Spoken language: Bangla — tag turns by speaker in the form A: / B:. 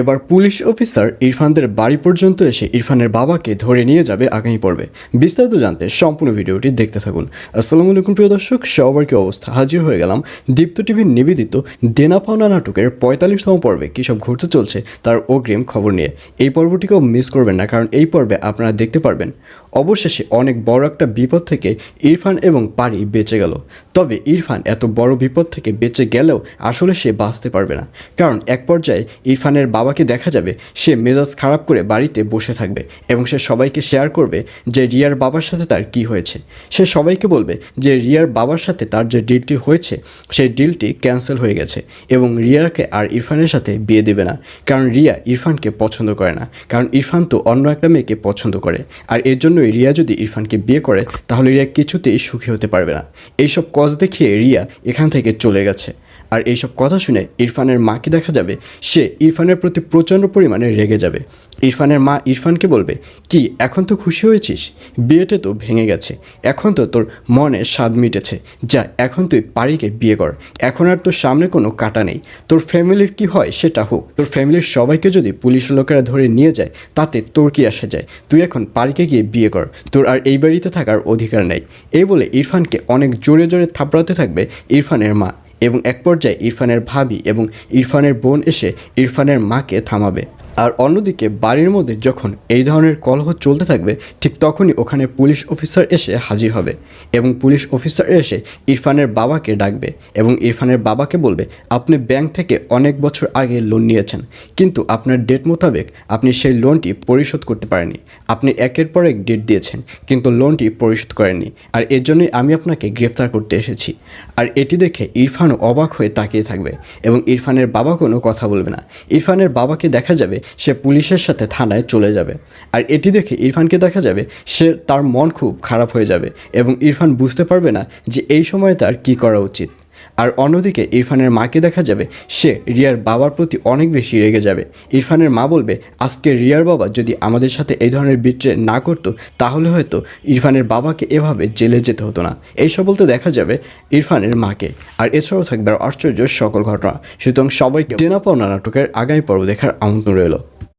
A: এবার পুলিশ অফিসার ইরফানদের বাড়ি পর্যন্ত এসে ইরফানের বাবাকে ধরে নিয়ে যাবে আগামী পর্বে। বিস্তারিত জানতে সম্পূর্ণ ভিডিওটি দেখতে থাকুন। আসসালামু আলাইকুম, প্রিয় দর্শক, সবার কি অবস্থা? হাজির হয়ে গেলাম দীপ্ত টিভির নিবেদিত দেনা পাওনা নাটকের পঁয়তাল্লিশতম পর্বে। কী সব ঘুরতে চলছে তার অগ্রিম খবর নিয়ে। এই পর্বটিকেও মিস করবেন না, কারণ এই পর্বে আপনারা দেখতে পারবেন, অবশেষে অনেক বড় একটা বিপদ থেকে ইরফান এবং পারি বেঁচে গেল। তবে ইরফান এত বড় বিপদ থেকে বেঁচে গেলেও আসলে সে বাঁচতে পারবে না, কারণ এক পর্যায়ে ইরফানের বাবাকে দেখা যাবে, সে মেজাজ খারাপ করে বাড়িতে বসে থাকবে এবং সে সবাইকে শেয়ার করবে যে রিয়ার বাবার সাথে তার কি হয়েছে। সে সবাইকে বলবে যে রিয়ার বাবার সাথে তার যে ডিলটি হয়েছে, সেই ডিলটি ক্যান্সেল হয়ে গেছে এবং রিয়াকে আর ইরফানের সাথে বিয়ে দেবে না। কারণ রিয়া ইরফানকে পছন্দ করে না। কারণ ইরফান তো অন্য একটা মেয়েকে পছন্দ করে। আর এর জন্যই রিয়া যদি ইরফানকে বিয়ে করে, তাহলে রিয়া কিছুতেই সুখী হতে পারবে না। এইসব কজ দেখিয়ে রিয়া এখান থেকে চলে গেছে। আর এইসব কথা শুনে ইরফানের মাকে দেখা যাবে, সে ইরফানের প্রতি প্রচণ্ড পরিমাণে রেগে যাবে। ইরফানের মা ইরফানকে বলবে, কি, এখন তো খুশি হয়েছিস? বিয়েটা তো ভেঙে গেছে। এখন তো তোর মনে স্বাদ মিটেছে। যা, এখন তুই পারিকে বিয়ে কর। এখন আর তোর সামনে কোনো কাটা নেই। তোর ফ্যামিলির কি হয় সেটা হোক। তোর ফ্যামিলির সবাইকে যদি পুলিশ লোকেরা ধরে নিয়ে যায়, তাতে তোর কি আসে যায়? তুই এখন পারিকে গিয়ে বিয়ে কর। তোর আর এই বাড়িতে থাকার অধিকার নেই। এই বলে ইরফানকে অনেক জোরে জোরে থাপড়াতে থাকবে ইরফানের মা। এবং এক পর্যায়ে ইরফানের ভাবি এবং ইরফানের বোন এসে ইরফানের মাকে থামাবে। আর অন্যদিকে বাড়ির মধ্যে যখন এই ধরনের কলহ চলতে থাকবে, ঠিক তখনই ওখানে পুলিশ অফিসার এসে হাজির হবে এবং পুলিশ অফিসার এসে ইরফানের বাবাকে ডাকবে এবং ইরফানের বাবাকে বলবে, আপনি ব্যাংক থেকে অনেক বছর আগে লোন নিয়েছেন, কিন্তু আপনার ডেট মোতাবেক আপনি সেই লোনটি পরিশোধ করতে পারেননি। আপনি একের পর এক ডেট দিয়েছেন, কিন্তু লোনটি পরিশোধ করেননি আর এর জন্যই আমি আপনাকে গ্রেফতার করতে এসেছি। আর এটি দেখে ইরফানও অবাক হয়ে তাকিয়ে থাকবে এবং ইরফানের বাবা কোনো কথা বলবে না। ইরফানের বাবাকে দেখা যাবে সে পুলিশের সাথে থানায় চলে যাবে। আর এটি দেখে ইরফানকে দেখা যাবে সে তার মন খুব খারাপ হয়ে যাবে এবং ইরফান বুঝতে পারবে না যে এই সময় তার কি করা উচিত। আর অন্যদিকে ইরফানের মাকে দেখা যাবে, সে রিয়ার বাবার প্রতি অনেক বেশি রেগে যাবে। ইরফানের মা বলবে, আজকে রিয়ার বাবা যদি আমাদের সাথে এই ধরনের বিট্রে না করতো, তাহলে হয়তো ইরফানের বাবাকে এভাবে জেলে যেতে হতো না। এইসব বলতে দেখা যাবে ইরফানের মাকে। আর এছাড়াও থাকবে আশ্চর্য সকল ঘটনা। সুতরাং সবাইকে টেনা পাওনা নাটকের আগামী পর্ব দেখার আমন্ত্রণ রইল।